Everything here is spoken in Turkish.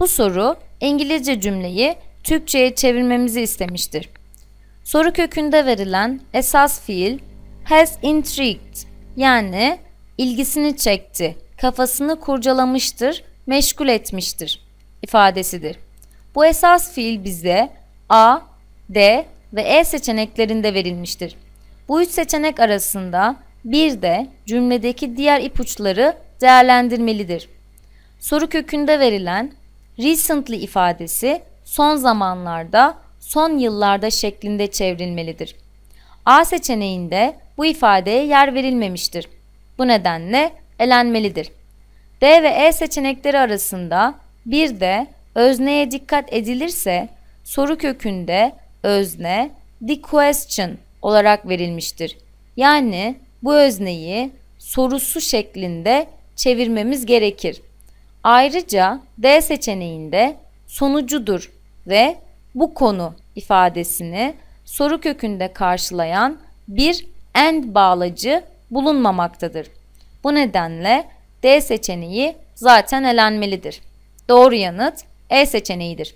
Bu soru İngilizce cümleyi Türkçe'ye çevirmemizi istemiştir. Soru kökünde verilen esas fiil has intrigued yani ilgisini çekti, kafasını kurcalamıştır, meşgul etmiştir ifadesidir. Bu esas fiil bize A, D ve E seçeneklerinde verilmiştir. Bu üç seçenek arasında bir de cümledeki diğer ipuçları değerlendirmelidir. Soru kökünde verilen recently ifadesi son zamanlarda, son yıllarda şeklinde çevrilmelidir. A seçeneğinde bu ifadeye yer verilmemiştir. Bu nedenle elenmelidir. D ve E seçenekleri arasında bir de özneye dikkat edilirse soru kökünde özne the question olarak verilmiştir. Yani bu özneyi sorusu şeklinde çevirmemiz gerekir. Ayrıca D seçeneğinde sonucudur ve bu konu ifadesini soru kökünde karşılayan bir end bağlacı bulunmamaktadır. Bu nedenle D seçeneği zaten elenmelidir. Doğru yanıt E seçeneğidir.